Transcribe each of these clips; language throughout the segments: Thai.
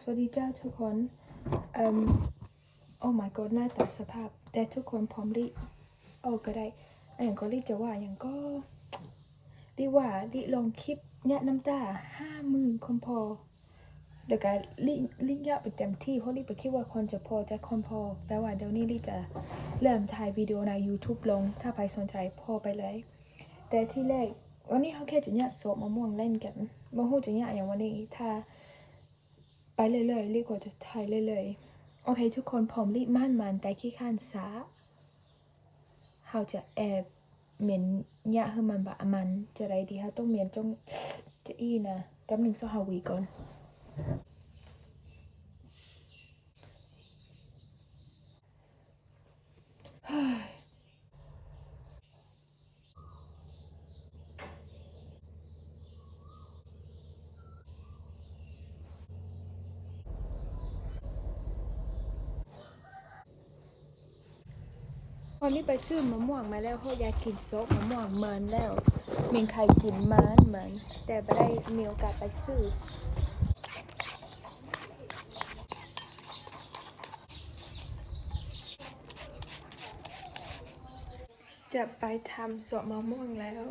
สวัสดีเจ้าทุกคนเอ่อโอ้ my god หน้าตาสภาพ แต่ทุกคนพร้อมลิโอ้ก็ได้อย่างก็ลิจะว่าอย่างก็ลิว่าลิลองคลิปเนี่ยน้ำตาห้าหมื่นคนพอเดี๋ยวก็ลิลิเยอะไปเต็มที่เพราะลิไปคิดว่าคนจะพอแต่คนพอ แต่ว่าเดี๋ยวนี้ลิจะเริ่มถ่ายวิดีโอใน YouTube ลง ถ้าใครสนใจพอไปเลย แต่ที่แรกวันนี้เขาแค่จะเนี่ยโซมะม่วงเล่นกันบ่ฮู้จะเนี่ยอย่างวันนี้ถ้า ไปเรื่อยๆรีบกว่าจะถ่ายเรื่อยๆ โอเค ทุกคนผมรีบม่านมันแต่ขี้ข้านสาเขาจะแอบเหม็นยะให้มันบะมันจะไรดีเขาต้องเหม็นจงจะอีนะกับหนึ่งโซฮาวีก่อน วันนี้ไปซื้อมะม่วงมาแล้วเพราะอยากกินโซกมะม่วงเหมือนแล้ว มีใครกินเหมือนเหมือนแต่ไม่ได้มีโอกาสไปซื้อจะไปทำสวนมะม่วงแล้ว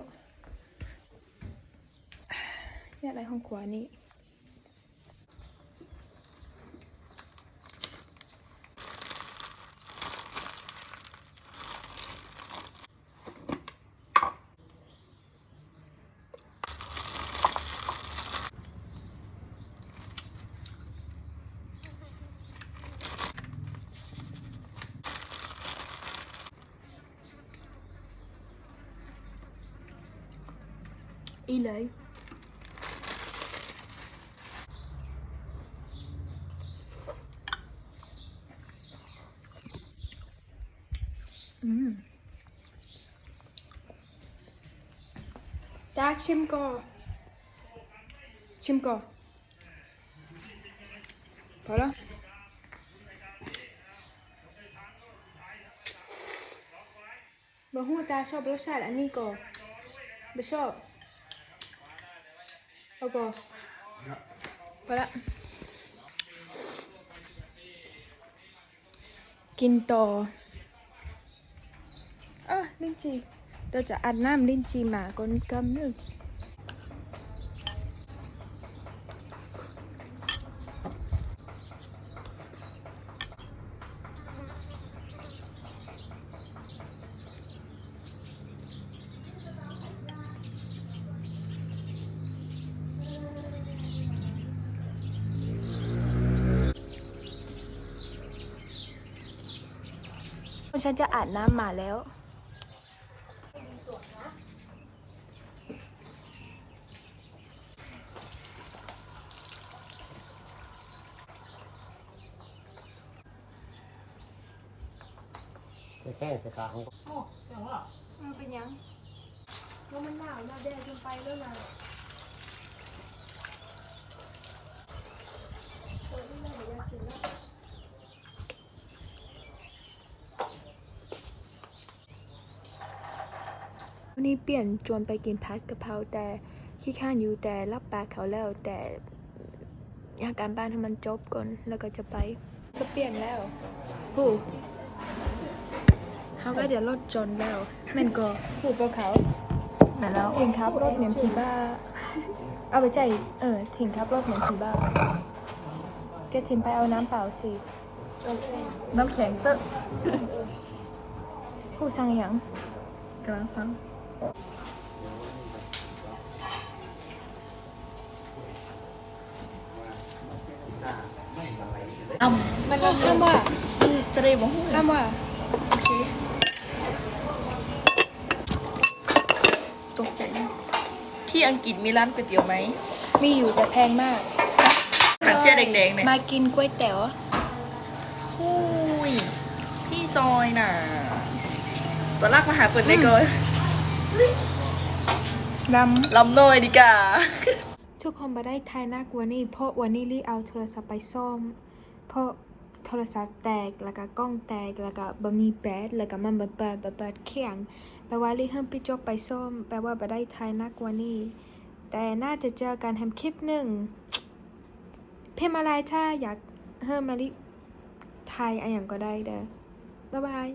นี่ยอะไรห้องครัวนี่อีเลยอืมจ้าชิมก่อน ชิมก่อนพอแล้วบะฮู้ตาชอบรสชาติอันนี้ก่อนไม่ชอบ เอาก่อนพอละกินต่ออะลิ้นจีเราจะอัดน้ำลิ้นจีมาก่อนกำหนึ่ง ฉันจะอาบน้ำหมาแล้วจะแค่สกาของมันเป็นยังแล้วมันหนาวมาแดดจนไปแล้วนะ นนี้เปลี่ยนจวนไปกินพัดกะเพราแต่ขี้ข้านอยู่แต่รับปากเขาแล้วแต่อยากการบ้านให้มันจบก่อนแล้วก็จะไป ก็เปลี่ยนแล้วหูเขาก็เดี๋ยวรถจนแล้วแม่นก็หูปเขามาแล้วทิ้งครับรถเหมือนผีบ้า เอาไปใจายเออทิ้งครับรถเหมือนผีบ้าแกทิ้งไปเอาน้ำเปล่าสิน้ำแข็งเต๊ะผู้สั่งหยังกำลังสั่ง อ้ำมันก็ห้ามว่าจะได้บอกห้ามว่าโอเคตกใจที่อังกฤษมีร้านก๋วยเตี๋ยวไหม มีอยู่แต่แพงมากถังเสี้ยแดงๆเนี่ยมากินก๋วยเตี๋ยวอุ้ยพี่จอยน่ะ ตัวลากมาหาเปิดเลยเกิน ลลำหน่อยดีกว่าำทุกคนมาได้ทายน่ากลัวนี่เพราะวันนี้รีเอาโทรศัพท์ไปซ่อม เพราะโทรศัพท์แตกแล้วก็กล้องแตกแล้วก็บะมีแบตแล้วก็มันบะเปิดบะเปิดเขียงแปลว่ารีเฮิมพี่จกไปซ่อม แปลว่ามาได้ทายน่ากลัวนี่แต่น่าจะเจอกันทำคลิปหนึ่งเพพิมพ์อะไรถ้าอยากเฮ้มาลิไทยอะไรอย่างก็ได้เด้อบ๊ายบาย